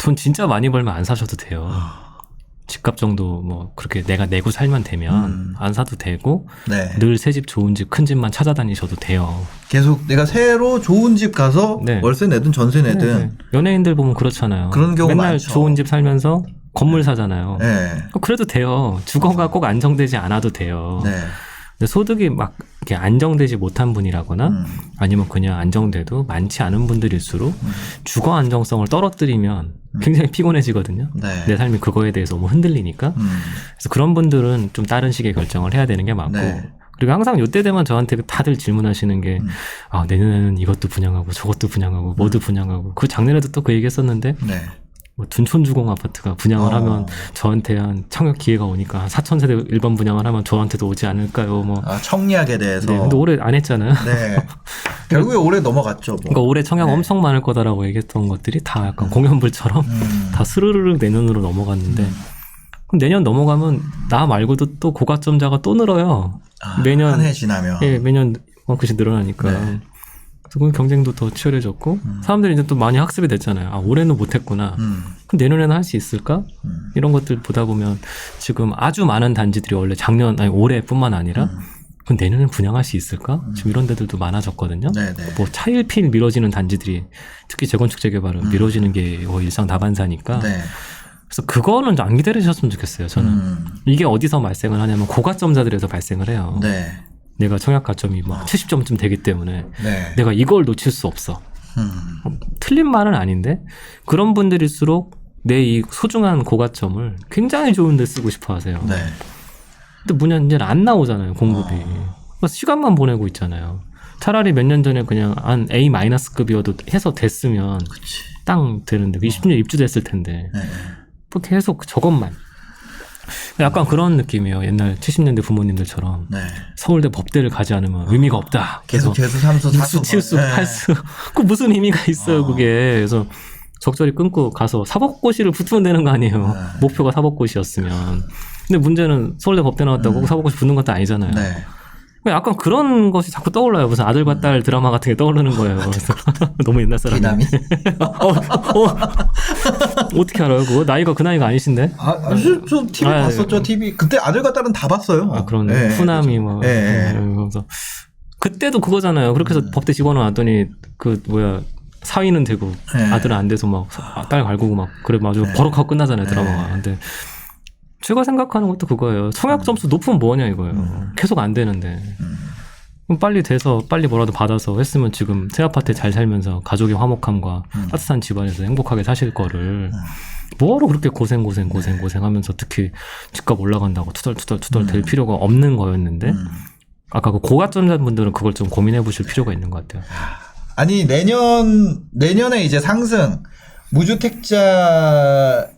돈 진짜 많이 벌면 안 사셔도 돼요. 집값 정도 뭐 그렇게 내가 내고 살면 되면 음. 안 사도 되고 네. 늘 새 집 좋은 집 큰 집만 찾아다니셔도 돼요. 계속 내가 새로 좋은 집 가서 네. 월세 내든 전세 내든 네, 네. 연예인들 보면 그렇잖아요. 그런 경우 맨날 많죠. 좋은 집 살면서 건물 사잖아요. 네. 그래도 돼요. 주거가 꼭 안정되지 않아도 돼요. 네. 근데 소득이 막 이렇게 안정되지 못한 분이라거나 음. 아니면 그냥 안정돼도 많지 않은 분들일수록 음. 주거 안정성을 떨어뜨리면 굉장히 피곤해지거든요. 네. 내 삶이 그거에 대해서 너무 흔들리니까. 음. 그래서 그런 분들은 좀 다른 식의 결정을 해야 되는 게 맞고. 네. 그리고 항상 요때 되면 저한테 다들 질문하시는 게, 음. 아, 내년에는 이것도 분양하고 저것도 분양하고 뭐도 분양하고. 그 작년에도 또 그 얘기 했었는데, 네. 뭐 둔촌주공 아파트가 분양을 어. 하면 저한테 한 청약 기회가 오니까 한 4천 세대 일반 분양을 하면 저한테도 오지 않을까요? 뭐. 아, 청약에 대해서. 네, 근데 올해 안 했잖아요. 네. 결국에 올해 넘어갔죠. 뭐. 그러니까 올해 청약 네. 엄청 많을 거다라고 얘기했던 것들이 다 약간 공연불처럼 음. 다 스르르륵 내년으로 넘어갔는데 그럼 내년 넘어가면 나 말고도 또 고가점자가 또 늘어요. 아, 매년- 한 해 지나면. 예, 매년 그만큼씩 늘어나니까. 네. 그래서 그 경쟁도 더 치열해졌고 사람들이 이제 또 많이 학습이 됐잖아요. 아 올해는 못했구나. 음. 그럼 내년에는 할 수 있을까? 음. 이런 것들 보다 보면 지금 아주 많은 단지들이 원래 작년 아니 올해뿐만 아니라 음. 그럼 내년에 분양할 수 있을까? 지금 이런 데들도 많아졌거든요. 네, 네. 뭐 차일피일 미뤄지는 단지들이 특히 재건축 재개발은 미뤄지는 게 거의 일상 다반사니까 음. 네. 그래서 그거는 좀안 기다리셨으면 좋겠어요 저는 음. 이게 어디서 발생을 하냐면 고가점자들에서 발생을 해요 네. 내가 청약 가점이 막 70점쯤 되기 때문에 네. 내가 이걸 놓칠 수 없어 음. 틀린 말은 아닌데 그런 분들일수록 내 이 소중한 고가점을 굉장히 좋은 데 쓰고 싶어 하세요 네. 근데 문제는 이제 안 나오잖아요 공급이 그래서 시간만 보내고 있잖아요 차라리 몇 년 전에 그냥 한 A 마이너스급이어도 해서 됐으면 그치. 땅 되는데 20년 입주됐을 텐데 네. 뭐 계속 저것만 약간 그런 느낌이에요 옛날 70년대 부모님들처럼 네. 서울대 법대를 가지 않으면 의미가 없다 계속 재수, 삼수, 사수. 칠수 네. 팔수 그 무슨 의미가 있어요 어. 그게 그래서 적절히 끊고 가서 사법고시를 붙으면 되는 거 아니에요 네. 목표가 사법고시였으면 근데 문제는 서울대 법대 나왔다고 꼭 사법고시 붙는 것도 아니잖아요 음. 네. 약간 그런 것이 자꾸 떠올라요 무슨 아들과 딸 드라마 같은 게 떠오르는 거예요 그래서 너무 옛날 사람이 기남이? 어, 어. 어떻게 알아요 그거 나이가 그 나이가 아니신데 아, 아저 저 TV 아, 봤었죠, TV. 그때 아들과 딸은 다 봤어요. 아, 그런 네. 후남이 뭐. 예, 예. 예, 그래서 그때도 그거잖아요. 그렇게 해서 법대 집어넣었더니 그 뭐야 사위는 되고 예. 아들은 안 돼서 막 딸 갈구고 막 그래 마저 버럭하고 끝나잖아요 드라마가. 예. 근데 제가 생각하는 것도 그거예요. 청약 점수 높으면 뭐냐 이거예요. 계속 안 되는데. 그럼 빨리 돼서 빨리 뭐라도 받아서 했으면 지금 새 아파트에 잘 살면서 가족의 화목함과 따뜻한 집안에서 행복하게 사실 거를 뭐하러 그렇게 고생 고생 고생 고생하면서 특히 집값 올라간다고 투덜투덜 투덜 될 필요가 없는 거였는데 음. 아까 그 고가점자분들은 그걸 좀 고민해 보실 필요가 있는 것 같아요. 아니 내년 내년에 이제 상승 무주택자라면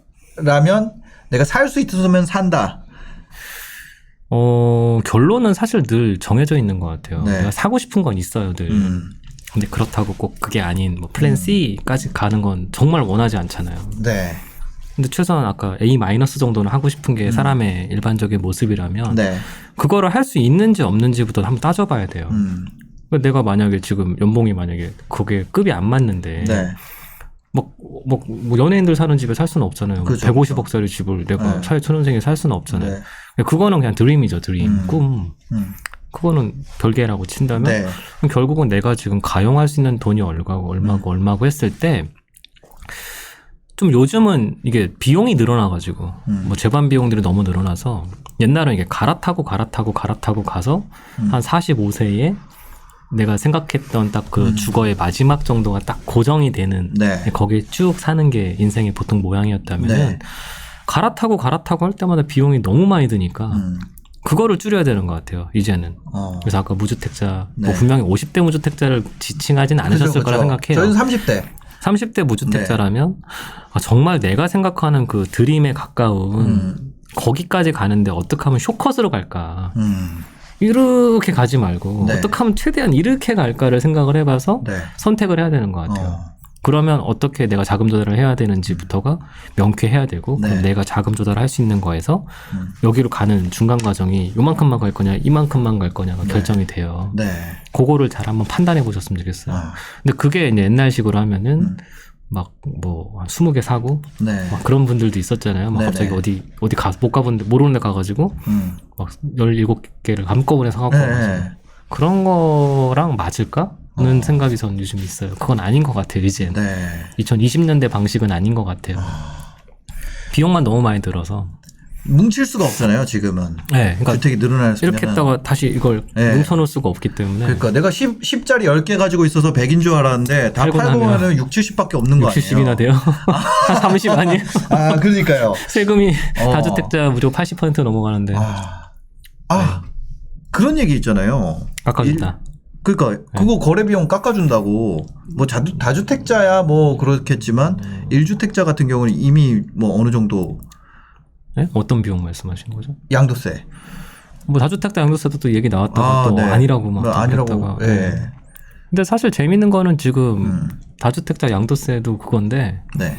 내가 살 수 있으면 산다. 어 결론은 사실 늘 정해져 있는 것 같아요. 네. 내가 사고 싶은 건 있어요, 늘. 음. 근데 그렇다고 꼭 그게 아닌 뭐 플랜 C까지 가는 건 정말 원하지 않잖아요. 네. 근데 최소한 아까 A 마이너스 정도는 하고 싶은 게 사람의 일반적인 모습이라면 음. 네. 그거를 할 수 있는지 없는지부터 한번 따져봐야 돼요. 음. 내가 만약에 지금 연봉이 만약에 그게 급이 안 맞는데 네. 뭐, 뭐, 뭐 연예인들 사는 집에 살 수는 없잖아요. 그죠, 150억짜리 집을 내가 네. 사회 초년생에 살 수는 없잖아요. 네. 그거는 그냥 드림이죠, 드림. 음. 꿈. 음. 그거는 별개라고 친다면 네. 결국은 내가 지금 가용할 수 있는 돈이 얼마고 얼마고 음. 얼마고 했을 때 좀 요즘은 이게 비용이 늘어나가지고 음. 뭐 재반 비용들이 너무 늘어나서 옛날은 이게 갈아타고 갈아타고 갈아타고 가서 음. 한 45세에 내가 생각했던 딱그 음. 주거의 마지막 정도가 딱 고정이 되는 네. 거기에 쭉 사는 게 인생의 보통 모양이었다면 네. 은 갈아타고 갈아타고 할 때마다 비용이 너무 많이 드니까 음. 그거를 줄여야 되는 것 같아요 이제는 어. 그래서 아까 무주택자 뭐 네. 분명히 50대 무주택자를 지칭하진 않으셨을 그죠, 거라 그죠. 생각해요. 저희는 30대. 30대 무주택자라면 아, 정말 내가 생각하는 그 드림에 가까운 음. 거기까지 가는데 어떻게 하면 쇼컷으로 갈까? 음. 이렇게 가지 말고 네. 어떻게 하면 최대한 이렇게 갈까를 생각을 해봐서 네. 선택을 해야 되는 것 같아요. 어. 그러면 어떻게 내가 자금 조달을 해야 되는지부터가 명쾌해야 되고 네. 그럼 내가 자금 조달을 할수 있는 거에서 음. 여기로 가는 중간 과정이 요만큼만 갈 거냐 이만큼만 갈 거냐가 네. 결정이 돼요. 네. 그거를 잘 한번 판단해 보셨으면 좋겠어요. 아. 근데 그게 이제 옛날식으로 하면은 음. 막뭐한 20개 사고 네. 막 그런 분들도 있었잖아요. 막 네네. 갑자기 어디 어디 가 못 가본 데 모르는 데 가가지고 음. 막 17개를 한꺼번에 사갖고 네. 와가지고 그런 거랑 맞을까? 는 어. 생각이 전 요즘 있어요. 그건 아닌 것 같아요, 이제는. 네. 2020년대 방식은 아닌 것 같아요. 비용만 너무 많이 들어서. 뭉칠 수가 없잖아요, 지금은. 네, 그러니까 주택이 늘어날 수 이렇게 했다가 다시 이걸 네. 뭉쳐놓을 수가 없기 때문에 그러니까 내가 10, 10짜리 10개 가지고 있어서 100인 줄 알았는데 다 팔고 팔고 나면 나면 6, 70밖에 없는 거 아니에요? 60이나 돼요. 한 30 아니에요? 아, 그러니까요. 세금이 어. 다주택자 무려 80% 넘어가는데 아, 아 그런 얘기 있잖아요. 깎아준다. 그러니까 네. 그거 거래 비용 깎아준다고 뭐 자주, 다주택자야 뭐 그렇겠지만 음. 일 1주택자 같은 경우는 이미 뭐 어느 정도 네? 어떤 비용 말씀하시는 거죠? 양도세 뭐 다주택자 양도세도 또 얘기 나왔다고 아, 또 네. 아니라고 막 뭐 아니라고. 예. 네. 근데 사실 재밌는 거는 지금 음. 다주택자 양도세도 그건데 네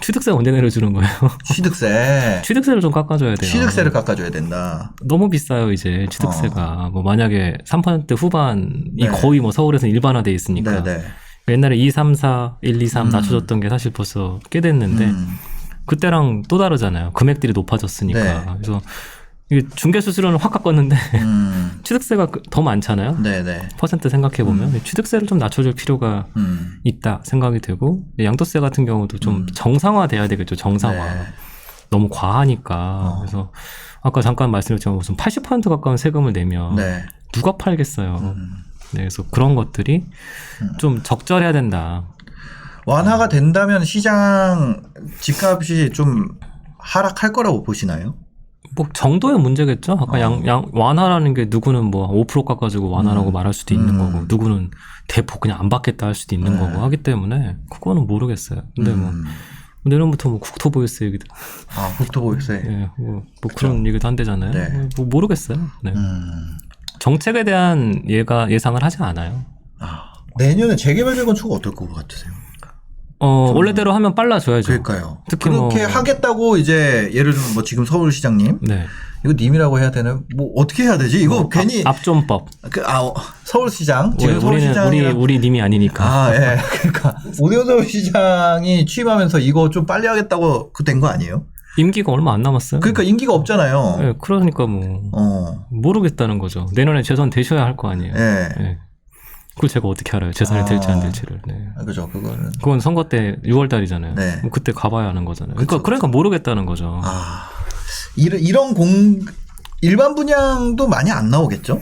취득세 언제 내려주는 거예요? 취득세 취득세를 좀 깎아줘야 돼요. 취득세를 깎아줘야 된다. 너무 비싸요 이제 취득세가 뭐 만약에 3% 후반이 네. 거의 뭐 서울에서 일반화돼 있으니까 네 네. 옛날에 2, 3, 4, 1, 2, 3 음. 낮춰줬던 게 사실 벌써 꽤 됐는데 음. 그때랑 또 다르잖아요 금액들이 높아졌으니까 네. 그래서 이게 중개 수수료는 확 깎았는데 음. 취득세가 그- 더 많잖아요 네네. 퍼센트 생각해 보면 취득세를 좀 낮춰줄 필요가 음. 있다 생각이 되고 양도세 같은 경우도 좀 음. 정상화돼야 되겠죠 정상화 네. 너무 과하니까 어. 그래서 아까 잠깐 말씀드렸지만 무슨 80% 가까운 세금을 내면 네. 누가 팔겠어요. 음. 네, 그래서 그런 것들이 좀 적절해야 된다. 완화가 된다면 시장 집값이 좀 하락할 거라고 보시나요? 뭐 정도의 문제겠죠. 아까 어. 양, 양 완화라는 게 누구는 뭐 5% 깎아주고 완화라고 음. 말할 수도 있는 음. 거고 누구는 대폭 그냥 안 받겠다 할 수도 있는 네. 거고 하기 때문에 그거는 모르겠어요. 근데 뭐 음. 내년부터 뭐 국토보유세 얘기도 아, 국토보유세. 예, 뭐, 뭐 그런 얘기도 한대잖아요. 네. 뭐 모르겠어요. 네. 음. 정책에 대한 예가 예상을 하지 않아요. 아, 내년에 재개발 재건축 어떨 것 같으세요? 어 원래대로 하면 빨라져야죠. 그러니까요. 특히 그렇게 뭐- 하겠다고 이제 예를 들면 뭐 지금 서울시장님 네. 이거 님이라고 해야 되나? 뭐 어떻게 해야 되지? 이거 괜히 뭐 압존법. 그, 아, 어, 서울시장 지금 우리 서울시장이랑 우리 님이 아니니까. 아, 예. 그러니까 오디오 서울시장이 취임하면서 이거 좀 빨리 하겠다고 그 된 거 아니에요? 임기가 얼마 안 남았어요. 그러니까 임기가 없잖아요. 예, 그러니까 뭐 어. 모르겠다는 거죠. 내년에 재선 되셔야 할 거 아니에요. 예. 예. 그걸 제가 어떻게 알아요? 재선이 아. 될지 안 될지를. 네. 아, 그죠. 그거는 그건 선거 때 6월 달이잖아요. 네. 그때 가봐야 하는 거잖아요. 그러니까 그쵸, 그러니까 모르겠다는 거죠. 아. 이런 이런 공 일반 분양도 많이 안 나오겠죠?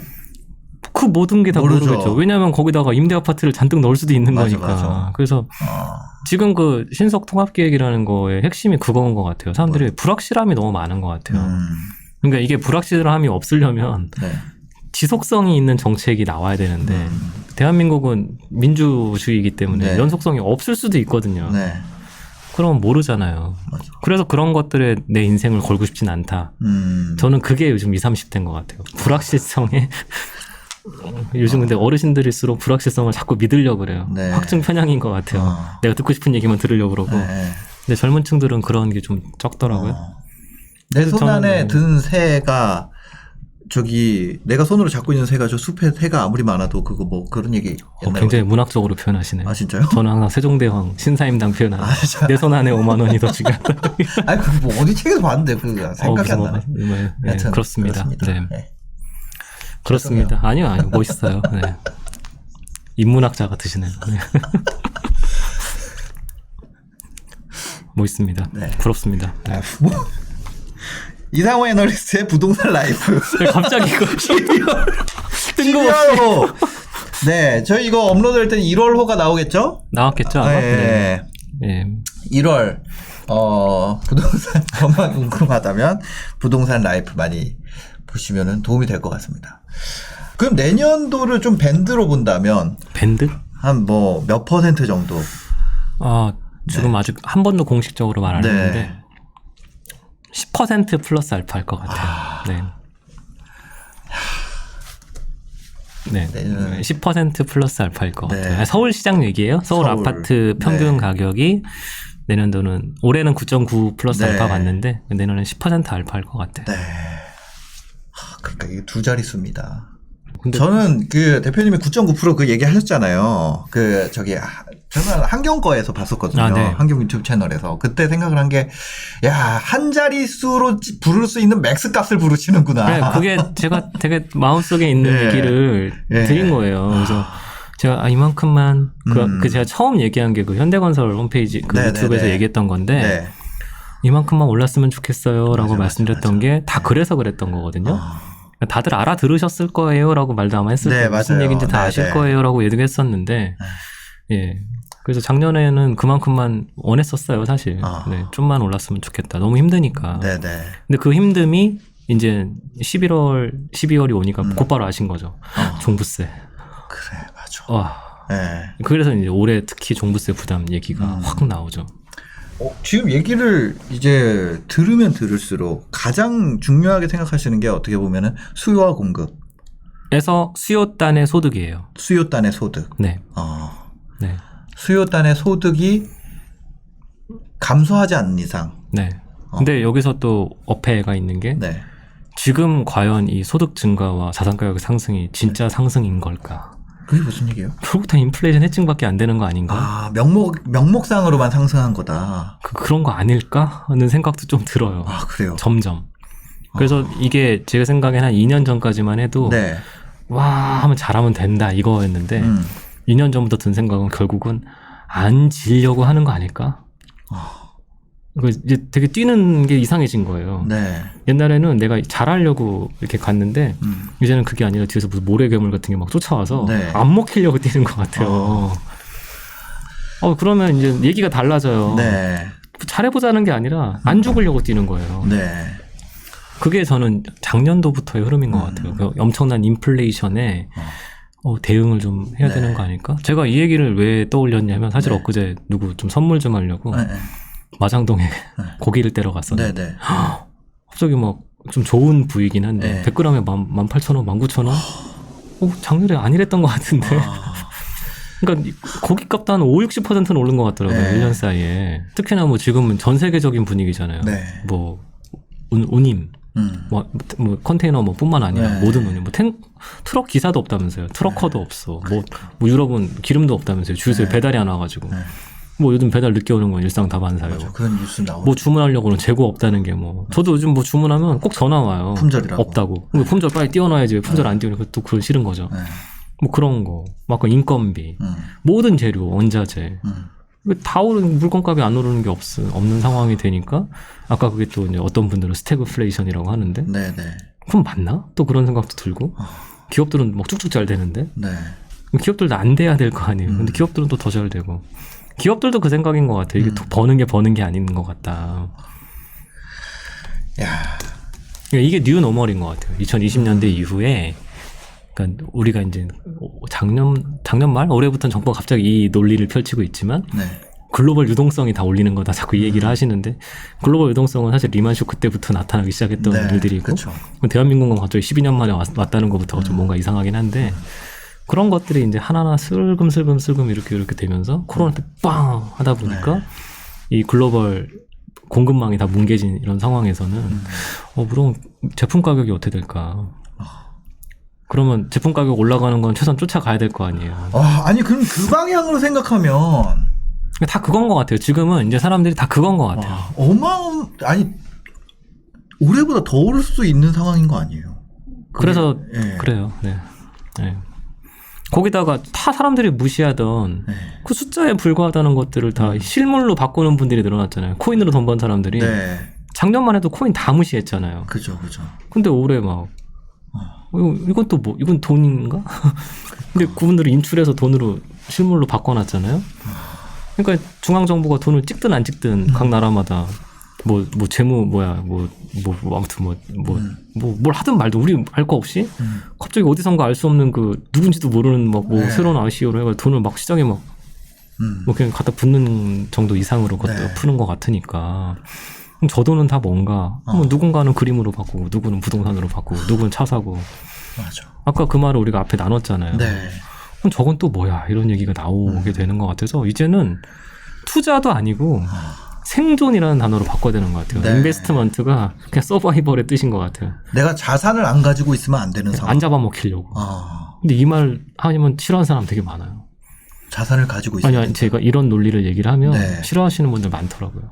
그 모든 게 다. 모르겠죠. 왜냐하면 거기다가 임대 아파트를 잔뜩 넣을 수도 있는 맞아, 거니까. 맞아. 그래서 아. 지금 그 신속 통합 계획이라는 거의 핵심이 그건 것 같아요. 사람들이 불확실함이 너무 많은 것 같아요. 음. 그러니까 이게 불확실함이 없으려면 네. 지속성이 있는 정책이 나와야 되는데 음. 대한민국은 민주주의이기 때문에 네. 연속성이 없을 수도 있거든요. 네. 그러면 모르잖아요. 맞아. 그래서 그런 것들에 내 인생을 걸고 싶진 않다. 음. 저는 그게 요즘 20, 30대인 것 같아요. 불확실성에 요즘 근데 어르신들일수록 불확실성을 자꾸 믿으려고 그래요. 네. 확증 편향인 것 같아요. 어. 내가 듣고 싶은 얘기만 들으려고 그러고. 네. 근데 젊은 층들은 그런 게 좀 적더라고요. 어. 내 그래서 손 안에 든 새가 저기 내가 손으로 잡고 있는 새가 저 숲에 새가 아무리 많아도 그거 뭐 그런 얘기 어, 옛날에 굉장히 문학적으로 표현하시네요. 아 진짜요? 저는 항상 세종대왕 신사임당 표현하는 아, 진짜. 내손 안에 5만 원이 더 중요하다. 아니 그뭐 어디 책에서 봤는데 그 생각이 어, 안 나네. 뭐, 네, 네, 여튼 그렇습니다. 네. 네. 그렇습니다. 아니요, 아니요. 멋있어요. 네. 인문학자 같으시네요. 네. 멋있습니다. 네. 부럽습니다. 네. 이상호 애널리스트의 부동산 라이프 네, 갑자기 이거 뜬금없이 네 저희 이거 업로드할 때는 1월호가 나오겠죠? 나왔겠죠? 아마? 네. 네. 네. 1월 어 부동산 전망 궁금하다면 부동산 라이프 많이 보시면은 도움이 될 것 같습니다. 그럼 내년도를 좀 밴드로 본다면 밴드? 한 뭐 몇 퍼센트 정도? 아, 지금 아직 한 번도 공식적으로 말안 네. 했는데 10% 플러스 알파일 것 같아요. 네. 네, 내년은- 10% 플러스 알파일 것 네. 같아요. 아, 서울 시장 얘기예요. 서울, 서울. 아파트 평균 네. 가격이 내년도는 올해는 9.9 플러스 네. 알파 봤는데 내년은 10% 알파일 것 같아요. 네. 하, 그러니까 이게 두 자릿수입니다. 저는 그 대표님이 9.9%그 얘기 하셨잖아요. 그 저기 아, 저는 한경 거에서 봤었거든요. 아, 네. 한경 유튜브 채널에서. 그때 생각을 한 게, 야, 한 자릿수로 찌- 부를 수 있는 맥스 값을 부르시는구나. 네, 그게 제가 되게 마음속에 있는 예. 얘기를 예. 드린 거예요. 그래서 제가 아, 이만큼만 그, 음. 그 제가 처음 얘기한 게 그 현대건설 홈페이지 그 네, 유튜브에서 네, 네. 얘기했던 건데 네. 이만큼만 올랐으면 좋겠어요 라고 맞아, 맞아, 말씀드렸던. 게 다 그래서 그랬던 거거든요. 아, 다들 알아들으셨을 거예요 라고 말도 아마 했을 네, 거예요. 무슨. 얘기인지 다 네, 아실 네. 거예요 라고 얘기했었는데 예. 그래서 작년에는 그만큼만 원했었어요, 사실. 아. 네, 좀만 올랐으면 좋겠다. 너무 힘드니까. 네네. 근데 그 힘듦이 이제 11월, 12월이 오니까 음. 곧바로 아신 거죠. 어, 종부세. 그래, 맞아. 와. 네. 그래서 이제 올해 특히 종부세 부담 얘기가 음. 확 나오죠. 어, 지금 얘기를 이제 들으면 들을수록 가장 중요하게 생각하시는 게 어떻게 보면은 수요와 공급, 에서 수요단의 소득이에요. 수요단의 소득. 네. 어, 네. 수요단의 소득이 감소하지 않는 이상. 네. 근데 여기서 또 어폐가 있는 게 네. 지금 과연 이 소득 증가와 자산 가격 상승이 진짜 상승인 걸까? 그게 무슨 얘기예요? 결국 다 인플레이션 해칭밖에 안 되는 거 아닌가? 아, 명목, 명목상으로만 상승한 거다. 그, 그런 거 아닐까? 하는 생각도 좀 들어요. 아, 그래요? 점점. 그래서 이게 제가 생각에는 한 2년 전까지만 해도 네. 와 하면 잘하면 된다 이거였는데 음. 2년 전부터 든 생각은 결국은 안 지려고 하는 거 아닐까? 그 이제 되게 뛰는 게 이상해진 거예요. 네. 옛날에는 내가 잘하려고 이렇게 갔는데 음. 이제는 그게 아니라 뒤에서 무슨 모래괴물 같은 게 막 쫓아와서 네. 안 먹히려고 뛰는 것 같아요. 어, 그러면 이제 얘기가 달라져요. 네. 잘해보자는 게 아니라 안 죽으려고 뛰는 거예요. 네. 그게 저는 작년도부터의 흐름인 것 음. 같아요. 그 엄청난 인플레이션에 어, 대응을 좀 해야 네. 되는 거 아닐까? 제가 이 얘기를 왜 떠올렸냐면 사실 네. 엊그제 누구 좀 선물 좀 하려고 네. 네. 마장동에 고기를 떼러 갔었는데 네. 네. 갑자기 막 좀 좋은 부위긴 한데 네. 100g에 18,000원, 19,000원? 어, 작년에 아니랬던 것 같은데. 아, 그러니까 이 고기 값도 한 5, 60%는 오른 것 같더라고요. 네. 1년 사이에. 특히나 뭐 지금은 전 세계적인 분위기잖아요. 네. 뭐 운, 운임, 음. 뭐, 뭐 컨테이너 뭐 뿐만 아니라 네. 모든 운임, 뭐 탱, 트럭 기사도 없다면서요. 트럭커도 없어. 뭐, 뭐 유럽은 기름도 없다면서요. 주유소에 네. 배달이 안 와가지고. 네. 뭐 요즘 배달 늦게 오는 건 일상 다반사요. 맞아. 그런 뉴스 나오고. 뭐 주문하려고는 재고 없다는 게 뭐. 저도 요즘 뭐 주문하면 꼭 전화 와요. 품절이라고. 없다고. 근데 품절 빨리 띄워놔야지 왜 품절 안 띄우니까 또 그건 싫은 거죠. 네. 뭐 그런 거. 막그 인건비. 음. 모든 재료, 원자재. 음. 다 오르는 물건값이 안 오르는 게 없, 없는 상황이 되니까 아까 그게 또 이제 어떤 분들은 스태그플레이션이라고 하는데 네, 네. 그럼 맞나? 또 그런 생각도 들고 기업들은 막 쭉쭉 잘 되는데 네. 기업들도 안 돼야 될 거 아니에요. 근데 기업들은 또 더 잘 되고 기업들도 그 생각인 것 같아요. 이게 더 버는 게 버는 게 아닌 것 같다. 야. 그러니까 이게 뉴 노멀인 것 같아요. 2020년대 이후에 그러니까 우리가 이제 작년 작년 말 올해부터는 정부가 갑자기 이 논리를 펼치고 있지만 네. 글로벌 유동성이 다 올리는 거다 자꾸 이 얘기를 하시는데 글로벌 유동성은 사실 리만 쇼크 때부터 나타나기 시작했던 네. 일들이고 그렇죠. 대한민국은 갑자기 12년 만에 왔, 다는 것부터 좀 뭔가 이상하긴 한데 그런 것들이 이제 하나하나 슬금슬금 슬금 이렇게 이렇게 되면서 코로나 때 빵 하다 보니까 이 글로벌 공급망이 다 뭉개진 이런 상황에서는 어 물론 제품 가격이 어떻게 될까 그러면 제품 가격 올라가는 건 최소한 쫓아가야 될 거 아니에요. 아, 아니 그럼 그 방향으로 생각하면 다 그건 것 같아요. 지금은 이제 사람들이 다 그건 것 같아요. 와, 어마어 아니 올해보다 더 오를 수도 있는 상황인 거 아니에요? 그게- 그래서 예. 그래요. 네. 네. 거기다가 다 사람들이 무시하던 네. 그 숫자에 불과하다는 것들을 다 실물로 바꾸는 분들이 늘어났잖아요. 코인으로 돈 번 사람들이 네. 작년만 해도 코인 다 무시했잖아요. 그죠, 그죠. 근데 올해 막 어, 이거- 이건 또 뭐 이건 돈인가? 근데 그분들이 인출해서 돈으로 실물로 바꿔놨잖아요. 그러니까 중앙 정부가 돈을 찍든 안 찍든 각 나라마다 뭐 뭐 재무 뭐야 뭐뭐 아무튼 뭐뭐뭐뭘 하든 말든 우리 알 거 없이 음. 갑자기 어디선가 알 수 없는 그 누군지도 모르는 막 뭐 네. 새로운 ICO로 해가 돈을 막 시장에 막뭐 음. 그냥 갖다 붓는 정도 이상으로 네. 푸는 것 같으니까 그럼 저 돈은 다 뭔가 어. 뭐 누군가는 그림으로 바꾸고 누구는 부동산으로 바꾸고 누구는 차 사고 맞아. 아까 그 말을 우리가 앞에 나눴잖아요. 네. 그럼 저건 또 뭐야 이런 얘기가 나오게 되는 것 같아서 이제는 투자도 아니고 생존이라는 단어로 바꿔야 되는 것 같아요. 네. 인베스트먼트가 그냥 서바이벌의 뜻인 것 같아요. 내가 자산을 안 가지고 있으면 안 되는 상황. 안 잡아먹히려고. 아, 근데 이 말 하면 싫어하는 사람 되게 많아요. 자산을 가지고 있어요. 아니, 아니 제가 이런 논리를 얘기를 하면 네. 싫어하시는 분들 많더라고요.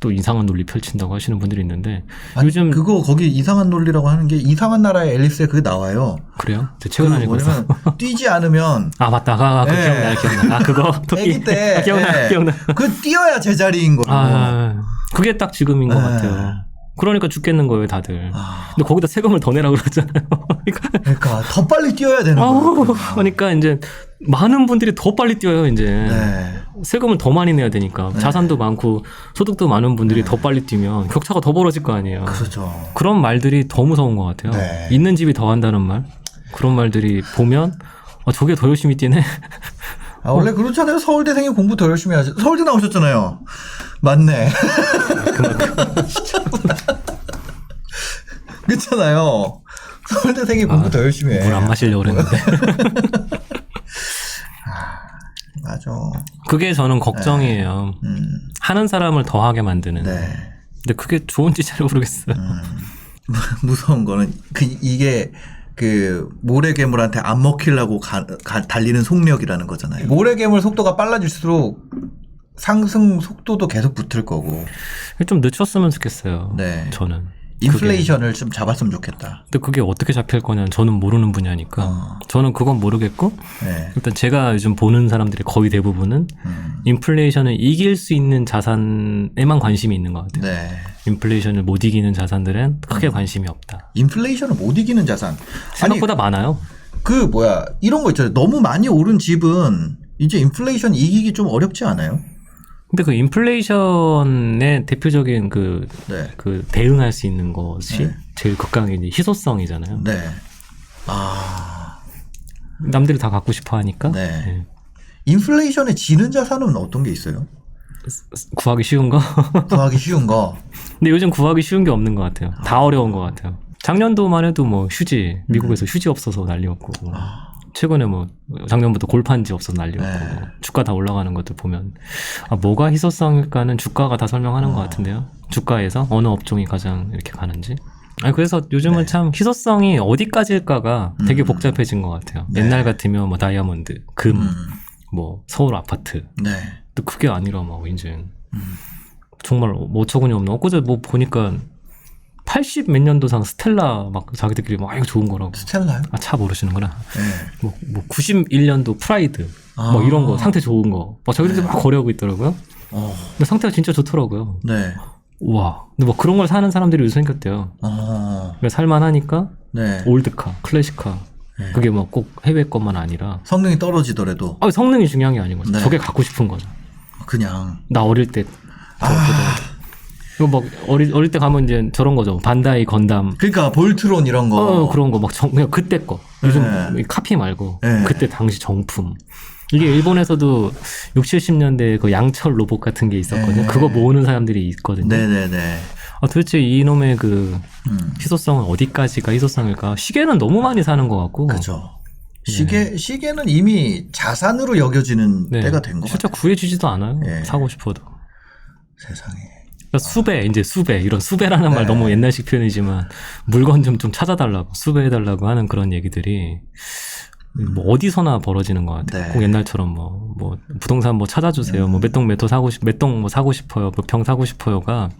또 이상한 논리 펼친다고 하시는 분들이 있는데 아니, 요즘 그거 거기 이상한 논리라고 하는 게 이상한 나라의 앨리스에 그게 나와요. 그래요? 그안 읽어서. 뭐냐면 뛰지 않으면 아 맞다. 아, 아, 그 예. 기억나, 기억나. 아 그거. 아기 때 아, 기억나, 예. 기억나. 그 뛰어야 제자리인 거고. 아, 그게 딱 지금인 것 예. 같아요. 그러니까 죽겠는 거예요, 다들. 아, 근데 거기다 세금을 더 내라고 그러잖아요. 그러니까, 그러니까 더 빨리 뛰어야 되는 아우, 거예요. 그러니까 이제 많은 분들이 더 빨리 뛰어요, 이제. 네. 세금을 더 많이 내야 되니까. 자산도 많고 소득도 많은 분들이 더 빨리 뛰면 격차가 더 벌어질 거 아니에요. 그렇죠. 그런 말들이 더 무서운 것 같아요. 네. 있는 집이 더 한다는 말. 그런 말들이 보면 아, 저게 더 열심히 뛰네. 아, 원래 그렇잖아요. 서울대생이 공부 더 열심히 하죠. 서울대 나오셨잖아요. 맞네. 그렇잖아요. 서울대생이 공부 아, 더 열심히 해. 물 안 마시려고 그랬는데. 맞아. 그게 저는 걱정이에요. 음, 하는 사람을 더 하게 만드는. 네. 근데 그게 좋은지 잘 모르겠어요. 무서운 거는 그 이게 그 모래괴물한테 안 먹히려고 가- 가- 달리는 속력이라는 거잖아요. 모래괴물 속도가 빨라질수록 상승 속도도 계속 붙을 거고. 좀 늦췄으면 좋겠어요. 네. 저는. 인플레이션을 좀 잡았으면 좋겠다. 근데 그게 어떻게 잡힐 거냐는 저는 모르는 분야니까. 어. 저는 그건 모르겠고, 네. 일단 제가 요즘 보는 사람들의 거의 대부분은 음, 인플레이션을 이길 수 있는 자산에만 관심이 있는 것 같아요. 네. 인플레이션을 못 이기는 자산들은 크게 관심이 없다. 인플레이션을 못 이기는 자산. 아니 생각보다 많아요. 그 뭐야 이런 거 있잖아요. 너무 많이 오른 집은 이제 인플레이션 이기기 좀 어렵지 않아요? 근데 그 인플레이션의 대표적인 그, 네. 그 대응할 수 있는 것이 네. 제일 극강의 이제 희소성이잖아요. 네. 아 남들이 다 갖고 싶어 하니까. 네. 네. 인플레이션에 지는 자산은 어떤 게 있어요? 구하기 쉬운 거? 구하기 쉬운 거. 근데 요즘 구하기 쉬운 게 없는 것 같아요. 다 어려운 것 같아요. 작년도만 해도 뭐 휴지, 미국에서 휴지 없어서 난리였고, 최근에 뭐 작년부터 골판 지 없어서 난리였고, 네. 주가 다 올라가는 것들 보면, 아, 뭐가 희소성일까는 주가가 다 설명하는 것 같은데요. 주가에서 어느 업종이 가장 이렇게 가는지. 아니, 그래서 요즘은 네. 참 희소성이 어디까지일까가 되게 음. 복잡해진 것 같아요. 네. 옛날 같으면 뭐 다이아몬드, 금, 음. 뭐 서울 아파트, 네. 근데 그게 아니라 막 이제 음. 정말 뭐 어처구니 없는 엊그제 뭐 보니까 80 몇 년도상 스텔라 막 자기들끼리 막 이거 좋은 거라고 스텔라요? 아 차 모르시는구나 네. 뭐, 뭐 91년도 프라이드 아. 뭐 이런 거 상태 좋은 거막 자기들끼리 막 거래하고 있더라고요 어. 근데 상태가 진짜 좋더라고요 네. 우와 근데 뭐 그런 걸 사는 사람들이 요새 생겼대요 어. 그러니까 살만하니까 네. 올드카 클래식카 네. 그게 뭐 꼭 해외 것만 아니라 성능이 떨어지더라도 아 성능이 중요한 게 아닌 거죠 네. 저게 갖고 싶은 거죠 그냥 나 어릴 때 아. 이거 막 어릴 어릴 때 가면 이제 저런 거죠. 반다이 건담. 그러니까 볼트론 이런 거. 어, 그런 거막 그냥 그때 거. 요즘 네. 카피 말고 네. 그때 당시 정품. 이게 일본에서도 6, 70년대 그 양철 로봇 같은 게 있었거든요. 네. 그거 모으는 사람들이 있거든요. 네네네. 아, 도대체 이놈의 그 음. 희소성은 어디까지가 희소성일까? 시계는 너무 많이 사는 것 같고. 그죠. 시계 시계는 이미 자산으로 여겨지는 네. 때가 된 것 같아요. 구해주지도 않아요. 네. 사고 싶어도. 세상에. 그러니까 수배, 이제 수배, 이런 수배라는 말 네. 너무 옛날식 표현이지만 물건 좀 좀 찾아달라고 수배해달라고 하는 그런 얘기들이 뭐 어디서나 벌어지는 것 같아요. 네. 꼭 옛날처럼 뭐, 뭐 부동산 뭐 찾아주세요. 뭐몇동 몇호 사고 싶, 몇동 뭐 사고 싶어요. 몇 평 사고 싶어요가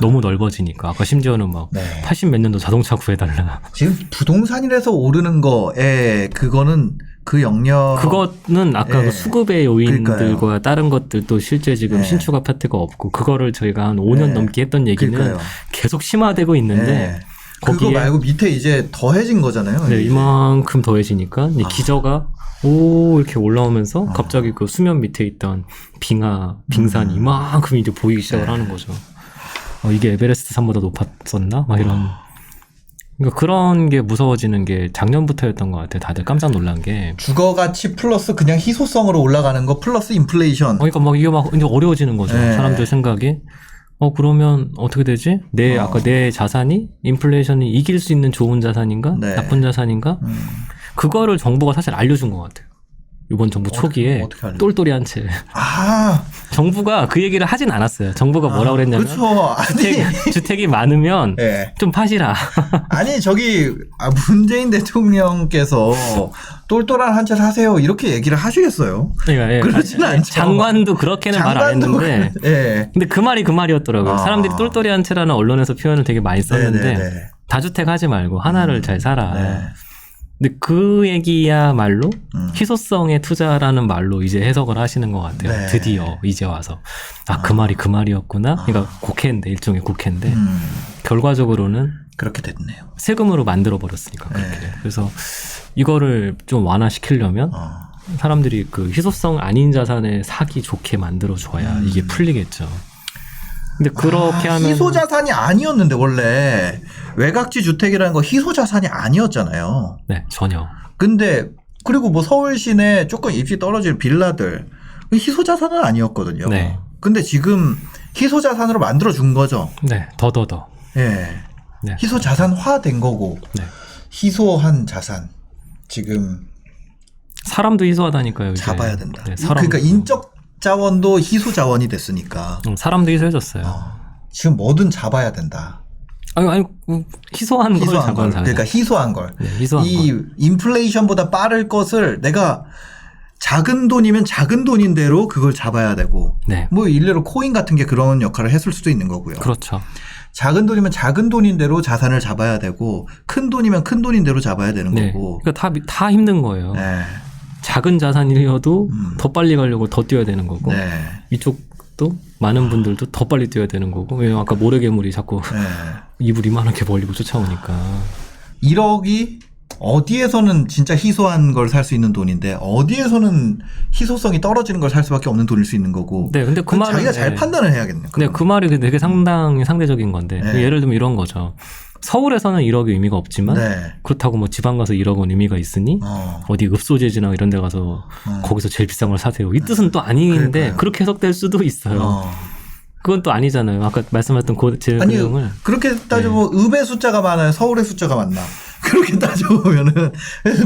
너무 넓어지니까 아까 심지어는 막 네. 80 몇 년도 자동차 구해달라. 지금 부동산이라서 오르는 거에 그거는 그 영역 그거는 아까 네. 그 수급의 요인들과 그러니까요. 다른 것들도 실제 지금 네. 신축 아파트가 없고 그거를 저희가 한 5년 네. 넘게 했던 얘기는 그러니까요. 계속 심화되고 있는데 네. 그거 말고 밑에 이제 더해진 거잖아요. 네. 이만큼 더해지니까 이 아. 기저가 오 이렇게 올라오면서 갑자기 그 수면 밑에 있던 빙하, 빙산이 음. 이만큼 이제 보이기 시작을 네. 하는 거죠. 어, 이게 에베레스트 산보다 높았었나? 막 이런. 아. 그러니까 그런 게 무서워지는 게 작년부터였던 것 같아요. 다들 깜짝 놀란 게. 주거 가치 플러스 그냥 희소성으로 올라가는 거 플러스 인플레이션. 어, 그러니까 막 이게 막 이제 어려워지는 거죠. 네. 사람들 생각이. 어, 그러면 어떻게 되지? 내, 어. 아까 내 자산이 인플레이션이 이길 수 있는 좋은 자산인가? 네. 나쁜 자산인가? 음. 그거를 정부가 사실 알려준 것 같아요. 이번 정부 어떻게- 초기에 어떻게 하려고? 똘똘이 한 채. 아, 정부가 그 얘기를 하진 않았어요. 정부가 뭐라 그랬냐면 그렇죠. 아니, 주택, 주택이 많으면 예. 좀 파시라. 아니 저기 아, 문재인 대통령께서 똘똘한 한 채 사세요 이렇게 얘기를 하시겠어요? 그러니까, 예. 그러진 않죠. 장관도 그렇게는 말 안 장관도 했는데 그- 예. 근데 그 말이 그 말이었더라고요. 아. 사람들이 똘똘이 한 채라는 언론에서 표현을 되게 많이 썼는데 네네네. 다주택 하지 말고 하나를 음. 잘 사라. 네. 근데 그 얘기야말로 음. 희소성의 투자라는 말로 이제 해석을 하시는 것 같아요. 네. 드디어 이제 와서 아그 말이 그 말이었구나. 그러니까 국회인데 일종의 국회인데 음, 결과적으로는 그렇게 됐네요. 세금으로 만들어 버렸으니까 그렇게. 네. 그래서 이거를 좀 완화시키려면 어. 사람들이 그 희소성 아닌 자산에 사기 좋게 만들어 줘야 음. 이게 풀리겠죠. 근데 그렇게 아, 하면 희소 자산이 아니었는데 원래 외곽지 주택이라는 거 희소 자산이 아니었잖아요. 네 전혀 근데 그리고 뭐 서울 시내 조금 입지 떨어진 빌라들 그 희소 자산은 아니었거든요. 네. 근데 지금 희소 자산으로 만들어 준 거죠. 네 더더더 예. 네. 희소 자산화 된 거고 네. 희소한 자산 지금 사람도 희소하다니까요. 이제. 잡아야 된다. 네, 사람, 그러니까 인적 자원도 희소 자원이 됐으니까 음, 사람도 희소해졌어요. 어, 지금 뭐든 잡아야 된다. 아니 아니 음, 희소한 걸 희소한 걸. 그러니까 희소한 걸. 네, 희소한 이 걸. 인플레이션보다 빠를 것을 내가 작은 돈이면 작은 돈인 대로 그걸 잡아야 되고 네 뭐 일례로 코인 같은 게 그런 역할을 했을 수도 있는 거고요. 그렇죠. 작은 돈이면 작은 돈인 대로 자산을 잡아야 되고 큰 돈이면 큰 돈인 대로 잡아야 되는 네. 거고. 그러니까 다, 다 힘든 거예요. 네. 작은 자산이어도 음. 더 빨리 가려고 더 뛰어야 되는 거고 네. 이쪽도 많은 분들도 더 빨리 뛰어야 되는 거고 왜냐면 아까 모래괴물이 자꾸 네. 입을 이만하게 벌리고 쫓아오니까 1억이 어디에서는 진짜 희소한 걸 살 수 있는 돈인데 어디에서는 희소성이 떨어지는 걸 살 수밖에 없는 돈일 수 있는 거고. 네 근데 그 말은 자기가 잘 네. 판단을 해야겠네요. 그건. 그 말이 되게 상당히 상대적인 건데 네. 예를 들면 이런 거죠 서울에서는 1억이 의미가 없지만 네. 그렇다고 뭐 지방 가서 1억 은 의미가 있으니 어. 어디 읍소재지나 이런 데 가서 어. 거기서 제일 비싼 걸 사세요. 이 뜻은 또 아닌데 그러니까요. 그렇게 해석될 수도 있어요. 어. 그건 또 아니잖아요. 아까 말씀하셨던 그, 제 아니 내용을 그렇게 따져보면 네. 읍의 숫자가 많아요. 서울의 숫자가 많나? 그렇게 따져보면은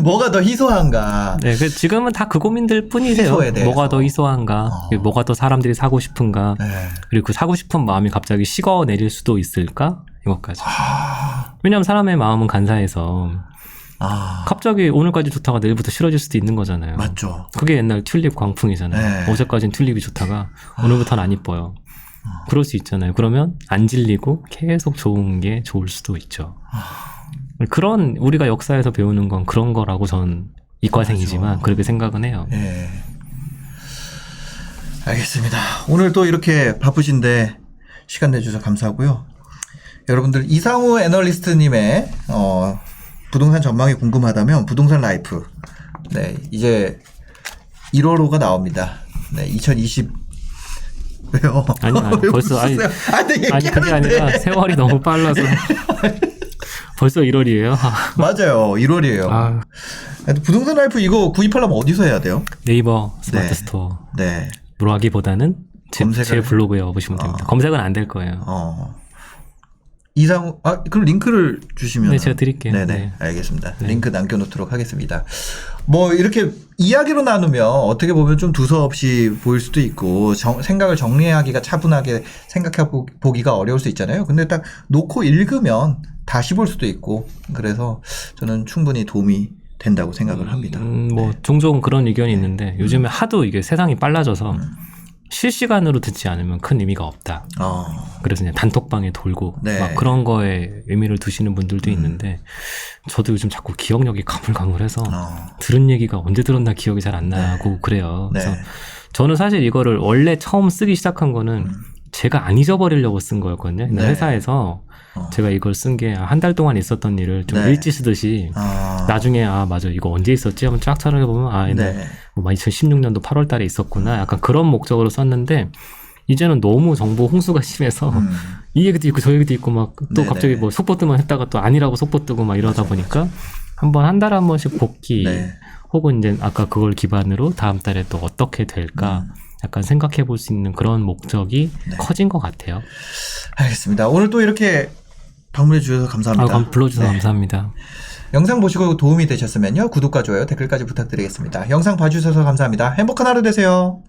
뭐가 더 희소한가? 네, 그 지금은 다 그 고민들 뿐이세요. 뭐가 더 희소한가, 어. 뭐가 더 사람들이 사고 싶은가, 네. 그리고 그 사고 싶은 마음이 갑자기 식어 내릴 수도 있을까 이것까지. 아, 왜냐하면 사람의 마음은 간사해서 아 갑자기 오늘까지 좋다가 내일부터 싫어질 수도 있는 거잖아요. 맞죠. 그게 옛날 튤립 광풍이잖아요. 네. 어제까지는 튤립이 좋다가 오늘부터는 안 이뻐요. 그럴 수 있잖아요. 그러면 안 질리고 계속 좋은 게 좋을 수도 있죠. 그런 우리가 역사에서 배우는 건 그런 거라고 전 이과생이지만 맞아. 그렇게 생각은 해요. 예. 알겠습니다. 오늘 또 이렇게 바쁘신데 시간 내주셔서 감사하고요. 여러분들 이상우 애널리스트님의 어, 부동산 전망이 궁금하다면 부동산 라이프 네 이제 1월호가 나옵니다. 네 2020 왜요? 아니, 아니, 왜 벌써, 아니? 아니, 아니 그게 아니라 세월이 너무 빨라서 벌써 1월이에요. 맞아요 1월이에요. 아, 부동산 라이프 이거 구입하려면 어디서 해야 돼요? 네이버 스마트 네. 스토어 네. 로 하기보다는 제, 검색을 제 블로그에 와보시면 됩니다. 어. 검색은 안 될 거예요. 어. 이상우, 아, 그럼 링크를 주시면. 네, 제가 드릴게요. 네네. 네. 알겠습니다. 링크 남겨놓도록 하겠습니다. 뭐, 이렇게 이야기로 나누면 어떻게 보면 좀 두서없이 보일 수도 있고, 정- 생각을 정리하기가 차분하게 생각해 보- 보기가 어려울 수 있잖아요. 근데 딱 놓고 읽으면 다시 볼 수도 있고, 그래서 저는 충분히 도움이 된다고 생각을 합니다. 음, 뭐 종종 그런 의견이 있는데 요즘에 하도 이게 세상이 빨라져서 음. 실시간으로 듣지 않으면 큰 의미가 없다. 어, 그래서 그냥 단톡방에 돌고 네. 막 그런 거에 의미를 두시는 분들도 음. 있는데 저도 요즘 자꾸 기억력이 가물가물해서 어, 들은 얘기가 언제 들었나 기억이 잘 안 나고 그래요. 네. 그래서 저는 사실 이거를 원래 처음 쓰기 시작한 거는 음. 제가 안 잊어버리려고 쓴 거였거든요. 근데 네. 회사에서 어. 제가 이걸 쓴 게 한 달 동안 있었던 일을 좀 네. 일지 쓰듯이 아, 나중에 아 맞아 이거 언제 있었지 하면 쫙 찾아보면 보면 아 얘네 네. 뭐 2016년도 8월 달에 있었구나 약간 그런 목적으로 썼는데 이제는 너무 정보 홍수가 심해서 음, 이 얘기도 있고 저 얘기도 있고 막또 네네. 갑자기 뭐 속보 뜨면 했다가 또 아니라고 속보 뜨고 막 이러다 보니까 한번 한 달에 한 번씩 복귀 네. 혹은 이제 아까 그걸 기반으로 다음 달에 또 어떻게 될까 음. 약간 생각해 볼 수 있는 그런 목적이 네. 커진 것 같아요. 알겠습니다. 오늘 또 이렇게 방문해 주셔서 아, 감사합니다. 그럼 불러주셔서 네. 감사합니다. 영상 보시고 도움이 되셨으면요. 구독과 좋아요, 댓글까지 부탁드리겠습니다. 영상 봐주셔서 감사합니다. 행복한 하루 되세요.